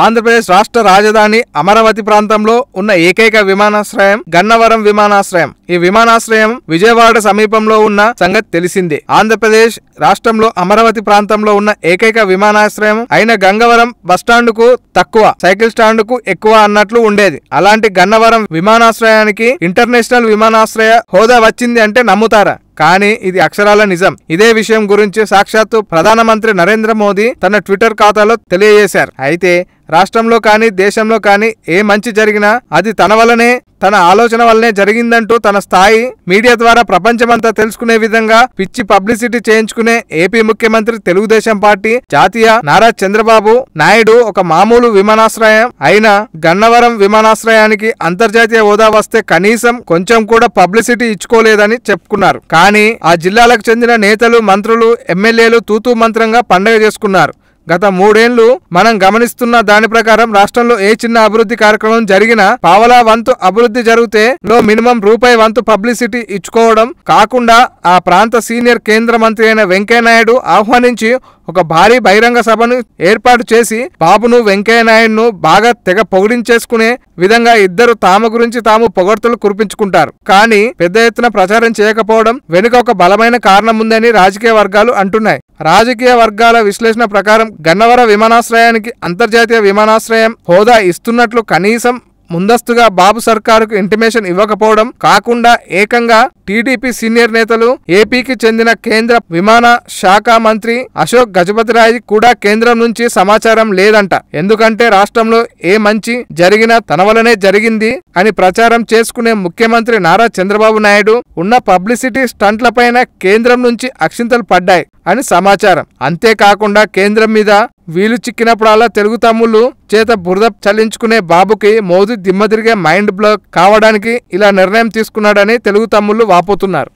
ఆంధ్రప్రదేశ్ రాష్ట్ర రాజధాని అమరావతి ప్రాంతంలో ఉన్న ఏకైక విమానాశ్రయం గన్నవరం విమానాశ్రయం. ఈ విమానాశ్రయం విజయవాడ సమీపంలో ఉన్న సంగతి తెలిసిందే. ఆంధ్రప్రదేశ్ రాష్ట్రంలో అమరావతి ప్రాంతంలో ఉన్న ఏకైక విమానాశ్రయం అయిన గంగవరం బస్టాండ్కు తక్కువ సైకిల్ స్టాండ్కు ఎక్కువ అన్నట్లు ఉండేది. అలాంటి గన్నవరం విమానాశ్రయానికి ఇంటర్నేషనల్ విమానాశ్రయ హోదా వచ్చింది అంటే నమ్ముతారా? కానీ ఇది అక్షరాల నిజం. ఇదే విషయం గురించి సాక్షాత్తు ప్రధానమంత్రి నరేంద్ర మోదీ తన ట్విట్టర్ ఖాతాలో తెలియజేశారు. అయితే రాష్ట్రంలో కానీ దేశంలో కానీ ఏ మంచి జరిగినా అది తన వల్లనే తన ఆలోచన వల్లనే జరిగిందంటూ తన స్థాయి మీడియా ద్వారా ప్రపంచమంతా తెలుసుకునే విధంగా పిచ్చి పబ్లిసిటీ చేయించుకునే ఏపీ ముఖ్యమంత్రి తెలుగుదేశం పార్టీ జాతీయ నారా చంద్రబాబు నాయుడు ఒక మామూలు విమానాశ్రయం అయిన గన్నవరం విమానాశ్రయానికి అంతర్జాతీయ హోదా వస్తే కనీసం కొంచెం కూడా పబ్లిసిటీ ఇచ్చుకోలేదని చెప్పుకున్నారు. కానీ ఆ జిల్లాలకు చెందిన నేతలు మంత్రులు ఎమ్మెల్యేలు తూతూ మంత్రంగా పండగ చేసుకున్నారు. గత మూడేళ్ళు మనం గమనిస్తున్న దాని ప్రకారం రాష్ట్రంలో ఏ చిన్న అభివృద్ధి కార్యక్రమం జరిగినా పావలా వంతు అభివృద్ధి జరిగితే లో మినిమం రూపాయి వంతు పబ్లిసిటీ ఇచ్చుకోవడం కాకుండా ఆ ప్రాంత సీనియర్ కేంద్ర మంత్రి అయిన వెంకయ్యనాయుడు ఆహ్వానించి ఒక భారీ బహిరంగ సభను ఏర్పాటు చేసి బాబును వెంకయ్యనాయుడును బాగా తెగ పొగిడించేసుకునే విధంగా ఇద్దరు తాము గురించి తాము పొగడ్తలు కురిపించుకుంటారు. కానీ పెద్ద ఎత్తున ప్రచారం చేయకపోవడం వెనుక ఒక బలమైన కారణం ఉందని రాజకీయ వర్గాలు అంటున్నాయి. రాజకీయ వర్గాల విశ్లేషణ ప్రకారం గన్నవర విమానాశ్రయానికి అంతర్జాతీయ విమానాశ్రయం హోదా ఇస్తున్నట్లు కనీసం ముందస్తుగా బాబు సర్కారుకు ఇంటిమేషన్ ఇవ్వకపోవడం కాకుండా ఏకంగా టీడీపీ సీనియర్ నేతలు ఏపీకి చెందిన కేంద్ర విమాన శాఖ మంత్రి అశోక్ గజపతిరాయ్ కూడా కేంద్రం నుంచి సమాచారం లేదంట. ఎందుకంటే రాష్ట్రంలో ఏ మంచి జరిగినా తన వలనే జరిగింది అని ప్రచారం చేసుకునే ముఖ్యమంత్రి నారా చంద్రబాబు నాయుడు ఉన్న పబ్లిసిటీ స్టంట్లపైన కేంద్రం నుంచి అక్షింతలు పడ్డాయి అని సమాచారం. అంతేకాకుండా కేంద్రం మీద వీలు చిక్కినప్పుడల్లా తెలుగు తమ్ముళ్ళు చేత బురద చల్లించుకునే బాబుకి మోదీ దిమ్మదిరిగే మైండ్ బ్లాక్ కావడానికి ఇలా నిర్ణయం తీసుకున్నాడని తెలుగు తమ్ముళ్ళు వాపోతున్నారు.